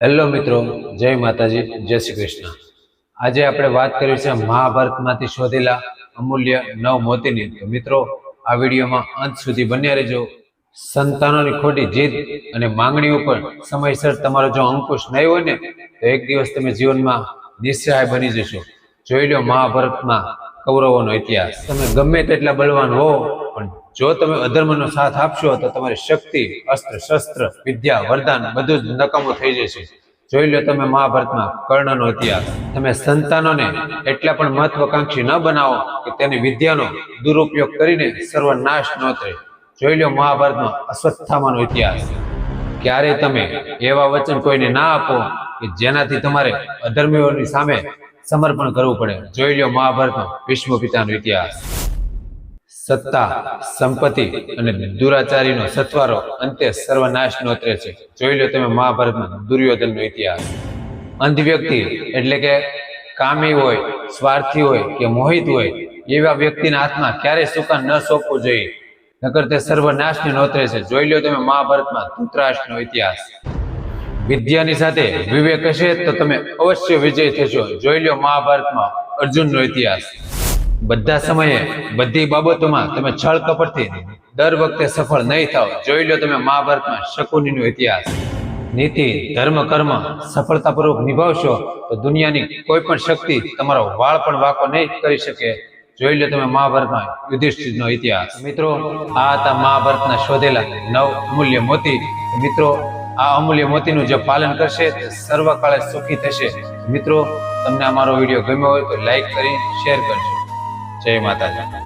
Hello મિત્રો, જય માતાજી, જય શ્રી કૃષ્ણ. આજે આપણે વાત કરી છે મહાભારતમાંથી શોધેલા અમૂલ્ય નવ મોતીની. મિત્રો, આ વિડીયોમાં અંત સુધી બન્યા રહેજો. સંતાનોની ખોટી જીદ અને માંગણી ઉપર સમયસર તમારો જો અંકુશ નહીં હોય ને, તો એક દિવસ તમે જીવનમાં નિસ્સહાય બની જશો. જોઈ લો મહાભારતમાં કૌરવોનો ઇતિહાસ. તમે ગમે તેટલા બળવાન હો પણ જો તમે અધર્મનો સાથ આપશો, તો તમારી શક્તિ, અસ્ત્ર, શસ્ત્ર, વિદ્યા, વરદાન બધું જ નકામું થઈ જશે. જોઈ લો તમે મહાભારતમાં કર્ણનો ઇતિહાસ. તમે સંતાનોને એટલા પણ મહત્વકાંક્ષી ન બનાવો કે તેની વિદ્યાનો દુરુપયોગ કરીને સર્વનાશ ન થાય. જોઈ લો મહાભારતમાં અસ્વસ્થામાનો ઇતિહાસ. ક્યારે તમે એવા વચન કોઈને ના આપો કે જેનાથી તમારે અધર્મીઓની સામે સમર્પણ કરવું પડે? જોઈ લો મહાભારતમાં વિષ્ણુ પિતાનો ઇતિહાસ. સત્તા, સંપત્તિ અને દુરાચારીનો સત્વારો અંતે સર્વનાશ નોતરે છે. જોઈ લો તમે મહાભારતમાં દુર્યોધનનો ઇતિહાસ. અંધ વ્યક્તિ એટલે કે કામી હોય, સ્વાર્થી હોય કે મોહિત હોય, એવા વ્યક્તિના હાથમાં ક્યારેય સુકાન ન સોંપવું જોઈએ. નકર તે સર્વનાશને નોતરે છે. જોઈ લો તમે મહાભારતમાં ધૃતરાષ્ટ્રનો ઇતિહાસ. વિદ્યાની સાથે વિવેક હશે તો તમે અવશ્ય વિજય થશો. જોઈ લો મહાભારતમાં અર્જુનનો ઇતિહાસ. બધા સમયે બધી બાબતોમાં તમે છળ કપટથી દર વખતે સફળ નહીં થાવ જોઈ લો તમે મહાભારતમાં શકુનીનો ઇતિહાસ. નીતિ ધર્મ કર્મ સફળતાપૂર્વક નિભાવશો તો દુનિયાની કોઈ પણ શક્તિ તમારો વાળ પણ વાકો નહીં કરી શકે. જોઈ લો તમે મહાભારતમાં યુધિષ્ઠિરનો ઇતિહાસ. મિત્રો આ હતા મહાભારતના શોધેલા નવ અમૂલ્ય મોતી. મિત્રો આ અમૂલ્ય મોતીનું જે પાલન કરશે તે સર્વકાળે સુખી થશે. મિત્રો તમને અમારો વીડિયો ગમ્યો હોય તો લાઈક કરી શેર કરજો. જય માતાજી.